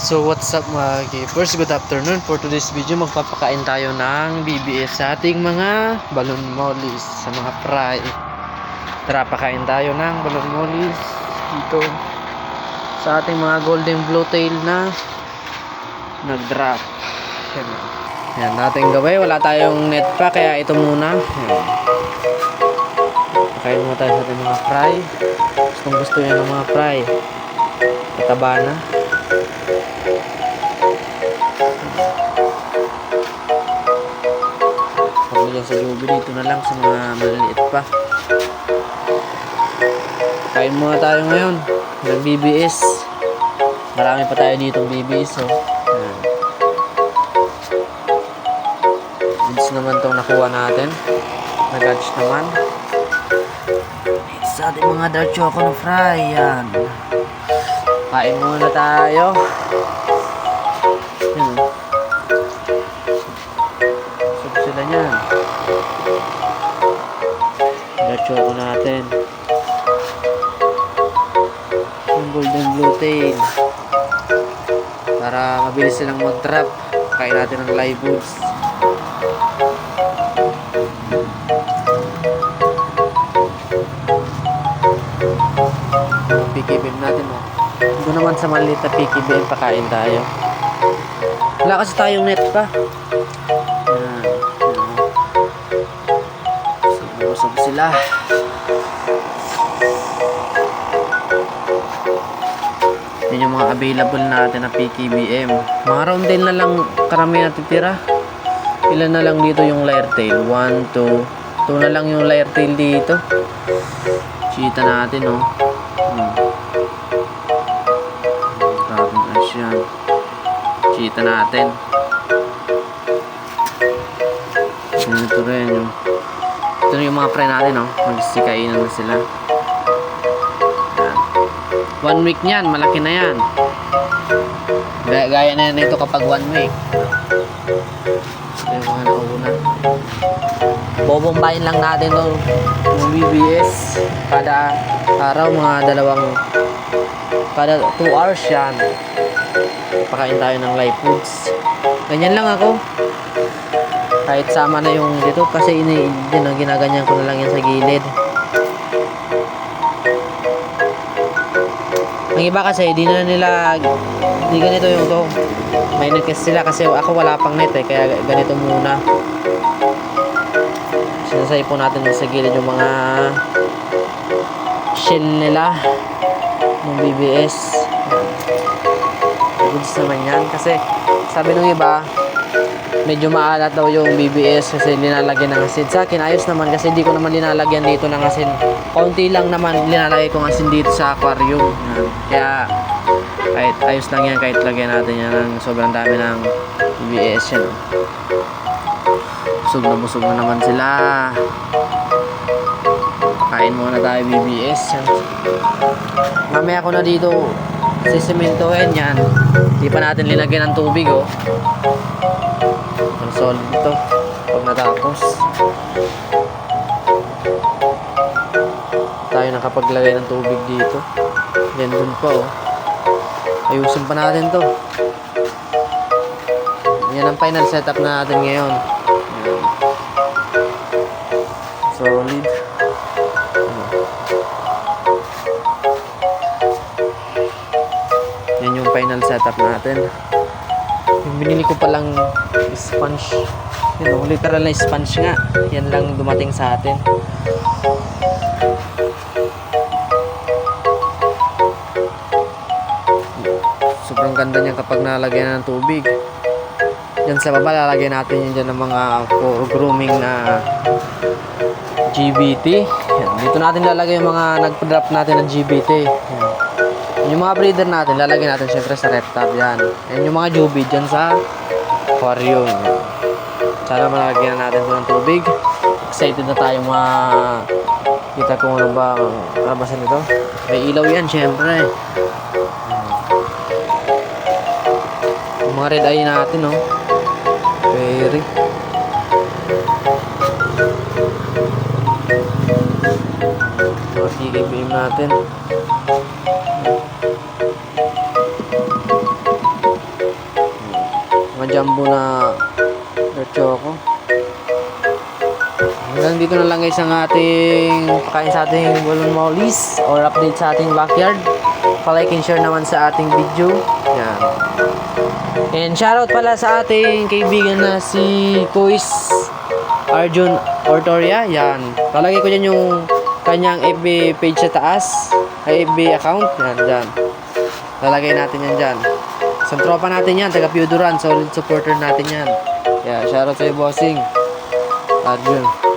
So what's up mga keepers? Good afternoon. For today's video, magpapakain tayo ng BBS sa ating mga balon mollies, sa mga fry. Tara, pakain tayo ng balon mollies dito sa ating mga golden blue-tail na nag-drop. Yan. Yan, natin gawin. Wala tayong net pa, kaya ito muna. Yan. Pakain muna tayo sa ating mga fry. Gustong gusto niya ng mga fry. Kataba na. Dyan sa lubi dito na lang sa mga maliliit pa. Kain muna tayo ngayon. Ng BBS. Marami pa tayo dito BBS oh. Ayan. Goods naman tong nakuha natin. Nag-catch naman. Sa ating mga dark chocolate fry. Yan. Kain muna tayo. Sub sila niyan. Gacho ko natin. Yung golden blue tail. Para mabilis silang mag-trap. Kain natin ng live foods. PKBM natin oh. Doon naman sa maliit na PKBM pakain tayo. Wala kasi tayong net pa. Sila. Yan yung mga available natin na PKBM. Mga round tail na lang karami natitira. Ilan na lang dito yung layer tail? 1, 2. 2 na lang yung layer tail dito. Cheetah natin, oh. Hmm. Grabe na siya. Cheetah natin. Ito rin yung ito yung mga fry natin, no? Magsisikainan na sila. Yan. One week niyan, malaki na yan. Gaya, na yan ito kapag one week. Ito yung mga nauna. Bobombayin lang natin to yung BBS. Kada araw, mga dalawang kada 2 hours yan. Pakain tayo ng live foods. Ganyan lang ako kahit sama na yung dito kasi ini din ang ginaganyan ko na lang yan sa gilid. Ang iba kasi di na nila di ganito yung to. May net kasi sila kasi ako wala pang net eh kaya ganito muna. Sinasay po natin sa gilid yung mga shell nila ng BBS goods naman yan kasi sabi nung iba medyo maalat daw yung BBS kasi linalagyan ng asin. Sa akin, ayos naman kasi hindi ko naman linalagyan dito ng asin. Konti lang naman linalagay kong asin dito sa aquarium. Kaya, kahit ayos lang yan, kahit lagyan natin yan ng sobrang dami ng BBS yan. Busog na busog na naman sila. Kain muna tayo BBS. Yan. Mamaya ko na dito sisimentohin yan. Hindi pa natin linagyan ng tubig oh. Ang solid ito. Pag natapos. Tayo nakapaglagay ng tubig dito. Yan dun pa oh. Ayusin pa natin to. Yan ang final setup natin ngayon. Solid. Yan yung final setup natin. Yung binili ko palang sponge. Yun, oh, literal na sponge nga. Yan lang dumating sa atin. Sobrang ganda niya kapag nalagyan ng tubig. Yan sa baba, lalagyan natin yun dyan ng mga for grooming na GBT. Yan. Dito natin lalagay yung mga nagpa-drop natin ng GBT. Yan. Yung mga breeder natin, lalagyan natin syempre sa reptab yan. Yan yung mga jubid dyan sa aquarium. Sana malagyan natin ito ng tubig. Excited na tayo mga kita kung ano ba ang kalabasan nito. May ilaw yan syempre. Yung mga red eye natin, no? Very. Mga PKBM natin. Jumbo na dark choco. Hanggang dito na lang guys ang ating pakain sa ating balloon mollies or update sa ating backyard. Pa-like and share naman sa ating video. Yan. And shoutout pala sa ating kaibigan na si Kuis Arjun Ortoria. Yan. Palagay ko dyan yung kanyang FB page sa taas. Ay FB account. Yan, dyan. Lalagay natin yan dyan. Sa tropa natin yan, taga Pioduran, solid supporter natin yan. Yeah, shoutout sa'yo, bossing. Arjun.